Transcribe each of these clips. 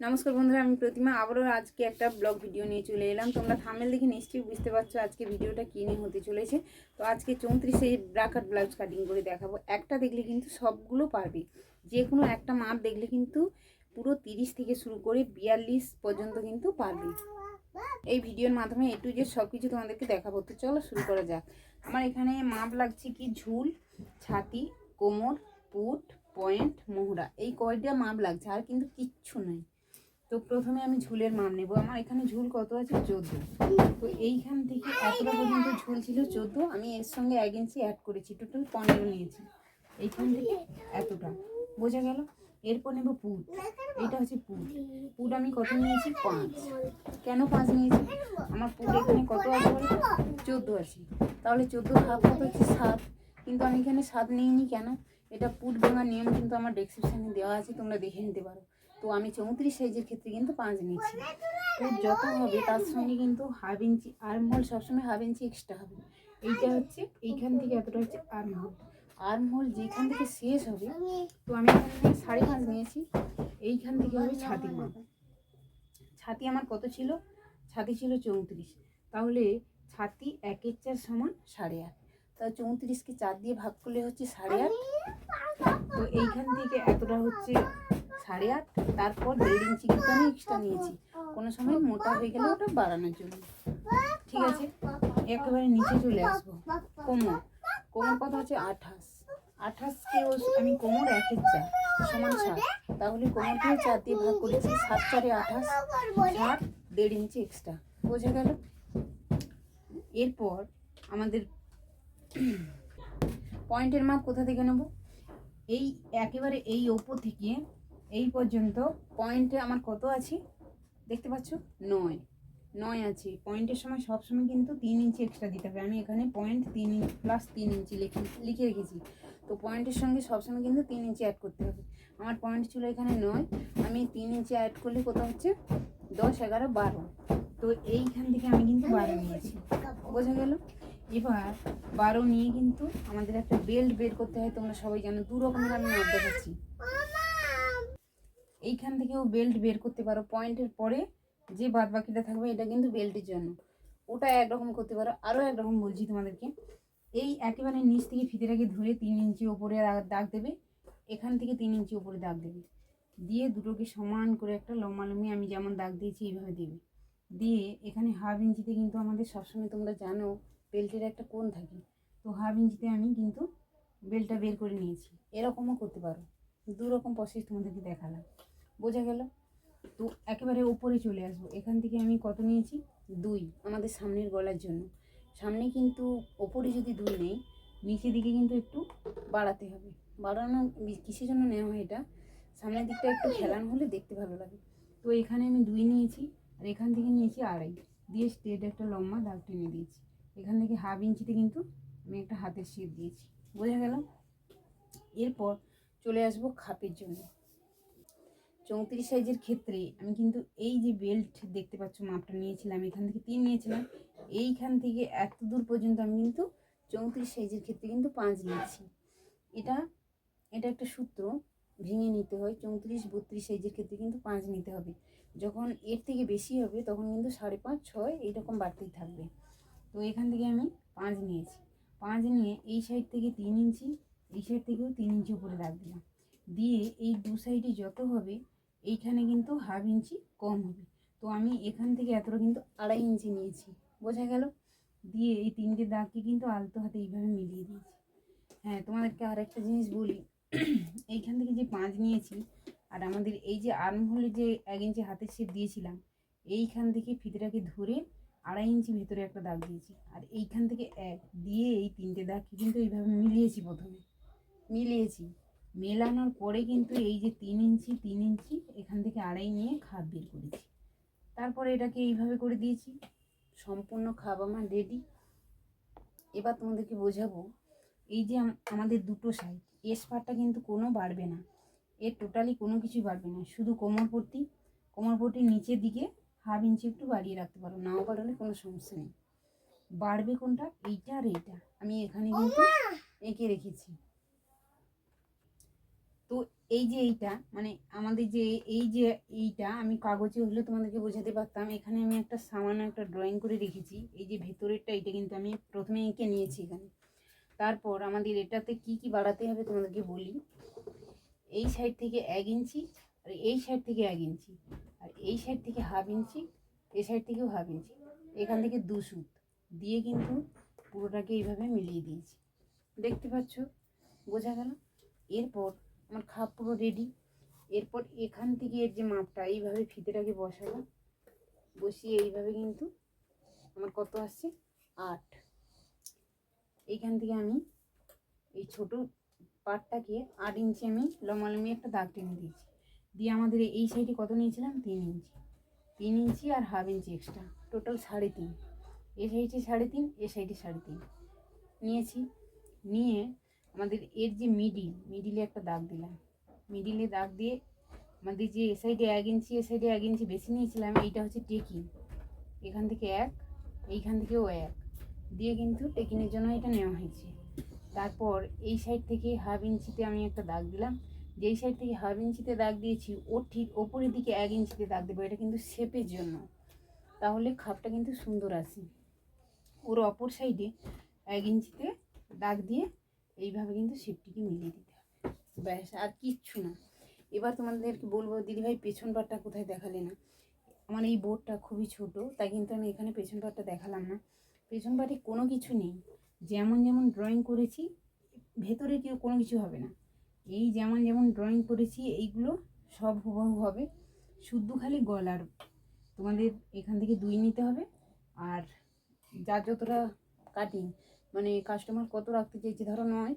নমস্কার বন্ধুরা, আমি প্রতিমা। আবারও আজকে একটা ব্লগ ভিডিও নিয়ে চলে এলাম। তোমরা থামেল দেখে নিশ্চয়ই বুঝতে পারছ আজকে ভিডিওটা কী নিয়ে হতে চলেছে। তো আজকে চৌত্রিশে ব্রাকাট ব্লাউজ কাটিং করে দেখাবো। একটা দেখলে কিন্তু সবগুলো পারবে। যে কোনো একটা মাপ দেখলে কিন্তু পুরো তিরিশ থেকে শুরু করে বিয়াল্লিশ পর্যন্ত কিন্তু পারবে। এই ভিডিওর মাধ্যমে এ টু জেড সব কিছু তোমাদেরকে দেখাবো। তো চলো শুরু করা যাক। আমার এখানে মাপ লাগছে কি? ঝুল, ছাতি, কোমর, পুট, পয়েন্ট, মোহরা। এই কয়টা মাপ লাগছে? আর কিন্তু কিচ্ছু নাই। তো প্রথমে আমি ঝুলের মাপ নেব। আমার এখানে ঝুল কত আছে? চোদ্দ। তো এইখান থেকে এতটা পর্যন্ত ঝুল ছিল চোদ্দ। আমি এর সঙ্গে এক ইঞ্চি অ্যাড করেছি। টোটাল পনেরো নিয়েছি। এইখান থেকে এতটা। বোঝা গেল? এরপর নেব পুট এটা হচ্ছে পুট পুট আমি কত নিয়েছি? পাঁচ। কেন পাঁচ নিয়েছি? আমার পুট এখানে কত আছে বলো? চোদ্দ আছে। তাহলে চোদ্দ হাফ কত হচ্ছে? সাত। কিন্তু আমি এখানে সাত নিইনি কেন? এটা পুট ভাঙার নিয়ম কিন্তু আমার ডেসক্রিপশানে দেওয়া আছে। তোমরা দেখে নিতে পারো। তো আমি চৌত্রিশ সাইজের ক্ষেত্রে কিন্তু পাঁচ নিয়েছি। পুট যত হবে তার সঙ্গে কিন্তু হাফ ইঞ্চি আর্মহোল সবসময় হাফ ইঞ্চি এক্সট্রা হবে। এইটা হচ্ছে, এইখান থেকে এতটা হচ্ছে আর্মহোল আর্মহোল যেখান থেকে শেষ হবে, তো আমি সাড়ে পাঁচ নিয়েছি, এইখান থেকে হবে ছাতি মাপ। ছাতি আমার কত ছিল? ছাতি ছিল চৌত্রিশ। তাহলে ছাতি একের চার সমান সাড়ে আট। তা চৌত্রিশকে চার দিয়ে ভাগ করলে হচ্ছে সাড়ে আট। তো এইখান থেকে এতটা হচ্ছে সাড়ে আট, তারপর দেড় ইঞ্চি কিন্তু আমি এক্সট্রা নিয়েছি। কোনো সময় মোটা হয়ে গেলে ওটা বাড়ানোর জন্য। ঠিক আছে? একেবারে নিচে চলে আসব। কোমর। কোমর কত হচ্ছে আঠাশ। আঠাশকে আমি কোমর একের চার, সমান সাত। তাহলে কোমরকেও চার দিয়ে ভাগ করেছি সাত চারে আঠাশ ষাট দেড় ইঞ্চি এক্সট্রা বোঝা গেল? এরপর আমাদের পয়েন্টের মাপ কোথা থেকে নেব? এই একেবারে এই ওপর থেকে এই পর্যন্ত পয়েন্টে আমার কত আছে? দেখতে পাচ্ছ? নয়। নয় আছে। পয়েন্টের সময় সব সময় কিন্তু তিন ইঞ্চি এক্সট্রা দিতে হবে। আমি এখানে পয়েন্ট তিন ইঞ্চি প্লাস তিন ইঞ্চি লিখে লিখে রেখেছি। তো পয়েন্টের সঙ্গে সবসময় কিন্তু তিন ইঞ্চি অ্যাড করতে হবে। আমার পয়েন্ট ছিল এখানে নয়। আমি তিন ইঞ্চি অ্যাড করলে কোথাও হচ্ছে? দশ, এগারো, বারো। তো এইখান থেকে আমি কিন্তু বারো নিয়েছি। বোঝা গেল? এবার বারো নিয়ে কিন্তু আমাদের একটা বেল্ট বের করতে হয়। তোমরা সবাই জানো, দু রকমের আমি মাপ দেখাচ্ছি। এইখান থেকেও বেল্ট বের করতে পারো। পয়েন্টের পরে যে বাদ বাকিটা থাকবে, এটা কিন্তু বেল্টের জন্য। ওটা একরকম করতে পারো। আরও একরকম বলছি তোমাদেরকে। এই একেবারে নিচ থেকে ফিতেটাকে ধরে তিন ইঞ্চি ওপরে দাগ দেবে। এখান থেকে তিন ইঞ্চি ওপরে দাগ দেবে। দিয়ে দুটোকে সমান করে একটা লম্বালম্বি আমি যেমন দাগ দিয়েছি, এইভাবে দেবে। দিয়ে এখানে হাফ ইঞ্চিতে কিন্তু আমাদের সবসময় তোমরা জানো বেল্টের একটা কোণ থাকে। তো হাফ ইঞ্চিতে আমি কিন্তু বেল্টটা বের করে নিয়েছি। এরকমও করতে পারো। দু রকম প্রসেস তোমাদেরকে দেখালাম। বোঝা গেল? তো একেবারে ওপরে চলে আসব। এখান থেকে আমি কত নিয়েছি? দুই। আমাদের সামনের গলার জন্য। সামনে কিন্তু ওপরে যদি দুই নেই, নিচের দিকে কিন্তু একটু বাড়াতে হবে। বাড়ানো কিসের জন্য নেওয়া হয় এটা? সামনের দিকটা একটু খেলানো হলে দেখতে ভালো লাগে। তো এখানে আমি দুই নিয়েছি, আর এখান থেকে নিয়েছি আড়াই। দিয়ে স্ট্রেট একটা লম্বা দাগ টেনে দিয়েছি। এখান থেকে হাফ ইঞ্চিতে কিন্তু আমি একটা হাতের শেপ দিয়েছি। বোঝা গেল? এরপর চলে আসব খাপের জন্য। চৌত্রিশ সাইজের ক্ষেত্রে আমি কিন্তু এই যে বেল্ট দেখতে পাচ্ছ, মাপটা নিয়েছিলাম, এখান থেকে তিন নিয়েছিলাম, এইখান থেকে এত দূর পর্যন্ত আমি কিন্তু চৌত্রিশ সাইজের ক্ষেত্রে কিন্তু পাঁচ নিয়েছি। এটা এটা একটা সূত্র, ভেঙে নিতে হয়, চৌত্রিশ, বত্রিশ সাইজের ক্ষেত্রে কিন্তু পাঁচ নিতে হবে। যখন এর থেকে বেশি হবে, তখন কিন্তু সাড়ে পাঁচ, ছয় এইরকম বাড়তেই থাকবে। তো এখান থেকে আমি পাঁচ নিয়েছি। পাঁচ নিয়ে এই সাইড থেকে তিন ইঞ্চি এই সাইড থেকেও তিন ইঞ্চি উপরে দাগ দিলাম। দিয়ে এই দু সাইডে যত হবে, এইখানে কিন্তু হাফ ইঞ্চি কম হবে। তো আমি এখান থেকে এতটা কিন্তু আড়াই ইঞ্চি নিয়েছি। বোঝা গেল? দিয়ে এই তিনটে দাগকে কিন্তু আলতো হাতে এইভাবে মিলিয়ে দিয়েছি। হ্যাঁ তোমাদেরকে আর একটা জিনিস বলি। এইখান থেকে যে পাঁচ নিয়েছি, আর আমাদের এই যে আর্মহোলে যে এক ইঞ্চি হাতের শেপ দিয়েছিলাম, এইখান থেকে ফিতেটাকে ধরে আড়াই ইঞ্চি ভেতরে একটা দাগ দিয়েছি। আর এইখান থেকে এক, দিয়ে এই তিনটে দাগকে কিন্তু এইভাবে মিলিয়েছি প্রথমে। মিলিয়েছি। মেলানোর পরে কিন্তু এই যে তিন ইঞ্চি তিন ইঞ্চি এখান থেকে আড়াই নিয়ে খাপ বের করেছি। তারপরে এটাকে এইভাবে করে দিয়েছি। সম্পূর্ণ খাপ আমার রেডি এবার তোমাদেরকে বোঝাবো এই যে আমাদের দুটো সাইড এস পাটটা কিন্তু কোনো বাড়বে না। এর টোটালি কোনো কিছু বাড়বে না। শুধু কোমরপট্টি কোমরপট্টির নিচের দিকে হাফ ইঞ্চি একটু বাড়িয়ে রাখতে পারো। নাও বাড়ালে কোনো সমস্যা নেই। বাড়বে কোনটা? এইটা আর এইটা। আমি এখানে কিন্তু এঁকে রেখেছি। এই যে এইটা মানে আমাদের যে এই যে এইটা, আমি কাগজে হলে তোমাদেরকে বোঝাতে পারতাম, এখানে আমি একটা সামান্য একটা ড্রয়িং করে রেখেছি। এই যে ভেতরেরটা এটা কিন্তু আমি প্রথমে এঁকে নিয়েছি এখানে। তারপর আমাদের এটাতে কি কি বাড়াতে হবে তোমাদেরকে বলি। এই সাইড থেকে এক ইঞ্চি আর এই সাইড থেকে এক ইঞ্চি আর এই সাইড থেকে হাফ ইঞ্চি এই সাইড থেকেও হাফ ইঞ্চি এখান থেকে দু সুত দিয়ে কিন্তু পুরোটাকে এইভাবে মিলিয়ে দিয়েছি। দেখতে পাচ্ছ? বোঝা গেল? এরপর আমার খাপ পুরো রেডি এরপর এখান থেকে এর যে মাপটা, এইভাবে ফিতেটাকে বসালাম। বসিয়ে এইভাবে কিন্তু আমার কত আসছে? আট। এইখান থেকে আমি এই ছোট পাটটাকে আট ইঞ্চি আমি লম্বালম্বি একটা দাগ টেনে দিয়েছি। দিয়ে আমাদের এই সাইডে কত নিয়েছিলাম? তিন ইঞ্চি। তিন ইঞ্চি আর হাফ ইঞ্চি এক্সট্রা টোটাল সাড়ে তিন। এ সাইডে সাড়ে তিন, এ সাইডে সাড়ে তিন। নিয়েছি। নিয়ে আমাদের এর যে মিডিল মিডিলে একটা দাগ দিলাম। মিডিলে দাগ দিয়ে আমাদের যে এ সাইডে এক ইঞ্চি এ সাইডে এক ইঞ্চি বেশি নিয়েছিলাম, এইটা হচ্ছে টেকিং এখান থেকে এক, এইখান থেকেও এক। দিয়ে কিন্তু টেকিনের জন্য এটা নেওয়া হয়েছে। তারপর এই সাইড থেকে হাফ ইঞ্চিতে আমি একটা দাগ দিলাম। যেই সাইড থেকে হাফ ইঞ্চিতে দাগ দিয়েছি, ওর ঠিক ওপরের দিকে এক ইঞ্চিতে দাগ দেবো, এটা কিন্তু শেপের জন্য। তাহলে খাপটা কিন্তু সুন্দর আসে ওর অপর সাইডে এক ইঞ্চিতে দাগ দিয়ে এইভাবে কিন্তু শেপটিকে মিলিয়ে দিতে হবে। ব্যাস, আর কিচ্ছু না। এবার তোমাদেরকে বলব, দিদিভাই পেছন পাটটা কোথায় দেখালে না? আমার এই বোর্ডটা খুবই ছোট, তাই কিন্তু আমি এখানে পেছন পাটটা দেখালাম না। পেছন পাটে কোনো কিছু নেই। যেমন যেমন ড্রয়িং করেছি, ভেতরে কেউ কোনো কিছু হবে না। এই যেমন যেমন ড্রয়িং করেছি, এইগুলো সব হুবহু হবে। শুদ্ধ খালি গলার তোমাদের এখান থেকে দুই নিতে হবে। আর যা যতটা কাটিং মানে কাস্টমার কত রাখতে চাইছে ধরো নয়।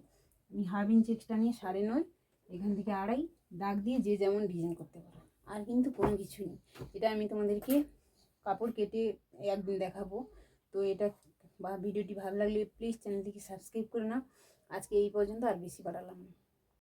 আমি হাফ ইঞ্চ এক্সট্রা নিয়ে সাড়ে নয়, এখান থেকে আড়াই, দাগ দিয়ে যে যেমন ডিজাইন করতে পারো। আর কিন্তু কোনো কিছু নেই। এটা আমি তোমাদেরকে কাপড় কেটে একদিন দেখাবো। তো এটা বা ভিডিওটি ভালো লাগলে প্লিজ চ্যানেলটিকে সাবস্ক্রাইব করে নাও। আজকে এই পর্যন্ত আর বেশি বাড়ালাম না।